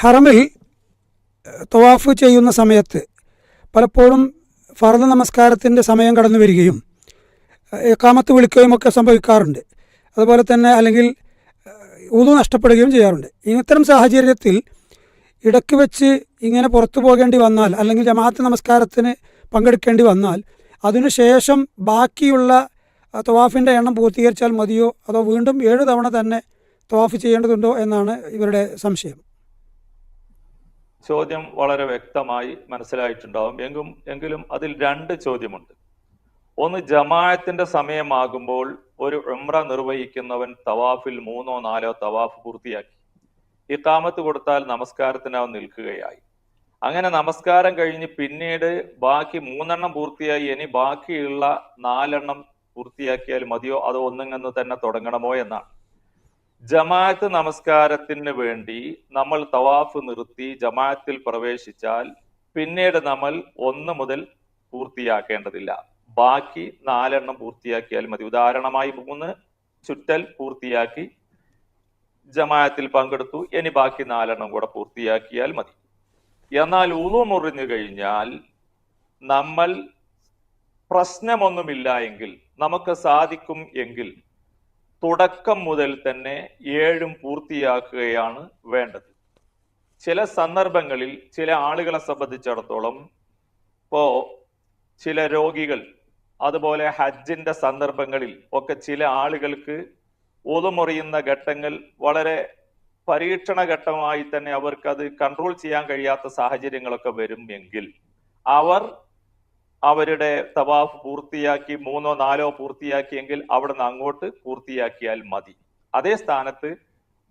ഹറമിൽ തവാഫ് ചെയ്യുന്ന സമയത്ത് പലപ്പോഴും ഫർദ് നമസ്കാരത്തിന്റെ സമയം കടന്നു വരികയും കാമത്ത് വിളിക്കുകയും ഒക്കെ സംഭവിക്കാറുണ്ട്. അതുപോലെ തന്നെ അല്ലെങ്കിൽ ഊതു നഷ്ടപ്പെടുകയും ചെയ്യാറുണ്ട്. ഇത്തരം സാഹചര്യത്തിൽ ഇടയ്ക്ക് വെച്ച് ഇങ്ങനെ പുറത്തു പോകേണ്ടി വന്നാൽ അല്ലെങ്കിൽ ജമാഅത്ത് നമസ്കാരത്തിന് പങ്കെടുക്കേണ്ടി വന്നാൽ അതിനുശേഷം ബാക്കിയുള്ള തവാഫിന്റെ എണ്ണം പൂർത്തീകരിച്ചാൽ മതിയോ? അതോ വീണ്ടും ഏഴ് തവണ തന്നെ തവാഫ് ചെയ്യേണ്ടതുണ്ടോ? എന്നാണ് ഇവരുടെ സംശയം. ചോദ്യം വളരെ വ്യക്തമായി മനസ്സിലായിട്ടുണ്ടാവും. എങ്കും എങ്കിലും അതിൽ രണ്ട് ചോദ്യമുണ്ട്. ഒന്ന് ജമാഅത്തിന്റെ സമയമാകുമ്പോൾ ഒരു ഉംറ നിർവഹിക്കുന്നവൻ തവാഫിൽ മൂന്നോ നാലോ തവാഫ് പൂർത്തിയാക്കി. ഇക്കാമത്ത് കൊടുത്താൽ നമസ്കാരത്തിന് അവൻ നിൽക്കുകയായി. അങ്ങനെ നമസ്കാരം കഴിഞ്ഞ് പിന്നീട് ബാക്കി മൂന്നെണ്ണം പൂർത്തിയായി. ഇനി ബാക്കിയുള്ള നാലെണ്ണം പൂർത്തിയാക്കിയാൽ മതിയോ? അതോ ഒന്നിങ്ങന്ന് തന്നെ തുടങ്ങണമോ എന്നാണ്. ജമാഅത്ത് നമസ്കാരത്തിന് വേണ്ടി നമ്മൾ തവാഫ് നിർത്തി ജമാഅത്തിൽ പ്രവേശിച്ചാൽ പിന്നീട് നമ്മൾ ഒന്ന് മുതൽ പൂർത്തിയാക്കേണ്ടതില്ല. ബാക്കി നാലെണ്ണം പൂർത്തിയാക്കിയാൽ മതി. ഉദാഹരണമായി മൂന്ന് ചുറ്റൽ പൂർത്തിയാക്കി ജമാഅത്തിൽ പങ്കെടുത്തു. ഇനി ബാക്കി നാലെണ്ണം കൂടെ പൂർത്തിയാക്കിയാൽ മതി. എന്നാൽ ഉളു മുറിഞ്ഞു കഴിഞ്ഞാൽ നമ്മൾ പ്രശ്നമൊന്നുമില്ല എങ്കിൽ നമുക്ക് സാധിക്കും എങ്കിൽ തുടക്കം മുതൽ തന്നെ ഏഴും പൂർത്തിയാക്കുകയാണ് വേണ്ടത്. ചില സന്ദർഭങ്ങളിൽ ചില ആളുകളെ സംബന്ധിച്ചിടത്തോളം ഇപ്പോ ചില രോഗികൾ അതുപോലെ ഹജ്ജിന്റെ സന്ദർഭങ്ങളിൽ ഒക്കെ ചില ആളുകൾക്ക് ഒതുമുറിയുന്ന ഘട്ടങ്ങൾ വളരെ പരീക്ഷണ ഘട്ടമായി തന്നെ അവർക്ക് അത് കൺട്രോൾ ചെയ്യാൻ കഴിയാത്ത സാഹചര്യങ്ങളൊക്കെ വരും എങ്കിൽ അവർ അവരുടെ തവാഫ് പൂർത്തിയാക്കി മൂന്നോ നാലോ പൂർത്തിയാക്കിയെങ്കിൽ അവിടെ നിന്ന് അങ്ങോട്ട് പൂർത്തിയാക്കിയാൽ മതി. അതേ സ്ഥാനത്ത്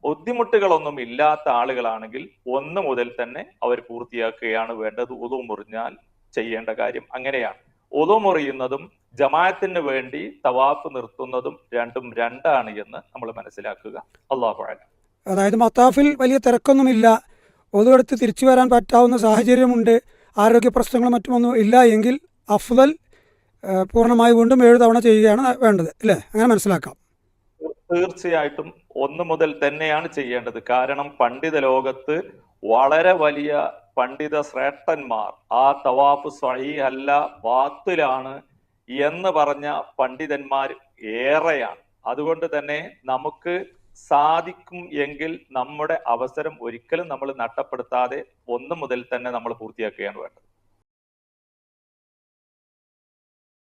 ബുദ്ധിമുട്ടുകളൊന്നും ഇല്ലാത്ത ആളുകളാണെങ്കിൽ ഒന്ന് മുതൽ തന്നെ അവർ പൂർത്തിയാക്കുകയാണ് വേണ്ടത്. ഉതു മുറിഞ്ഞാൽ ചെയ്യേണ്ട കാര്യം അങ്ങനെയാണ്. ഉതു മുറിയുന്നതും ജമാഅത്തിന് വേണ്ടി തവാഫ് നിർത്തുന്നതും രണ്ടും രണ്ടാണ് എന്ന് നമ്മൾ മനസ്സിലാക്കുക. അള്ളാഹു അതായത് മത്താഫിൽ വലിയ തിരക്കൊന്നുമില്ല. ഒതുവെടുത്ത് തിരിച്ചു വരാൻ പറ്റാവുന്ന സാഹചര്യമുണ്ട്. ആരോഗ്യ പ്രശ്നങ്ങളും മറ്റുമൊന്നും ഇല്ല എങ്കിൽ അഫ്ദൽ പൂർണമായി വീണ്ടും ഏഴ് തവണ ചെയ്യുകയാണ് വേണ്ടത്. അല്ലേ? അങ്ങനെ മനസ്സിലാക്കാം. തീർച്ചയായിട്ടും ഒന്ന് മുതൽ തന്നെയാണ് ചെയ്യേണ്ടത്. കാരണം പണ്ഡിത ലോകത്ത് വളരെ വലിയ പണ്ഡിത ശ്രേഷ്ഠന്മാർ ആ തവാഫ് സഹി അല്ല വാത്തിലാണ് എന്ന് പറഞ്ഞ പണ്ഡിതന്മാർ ഏറെയാണ്. അതുകൊണ്ട് തന്നെ നമുക്ക് സാധിക്കും എങ്കിൽ നമ്മുടെ അവസരം ഒരിക്കലും നമ്മൾ നഷ്ടപ്പെടുത്താതെ ഒന്ന് മുതൽ തന്നെ നമ്മൾ പൂർത്തിയാക്കുകയാണ് വേണ്ടത്.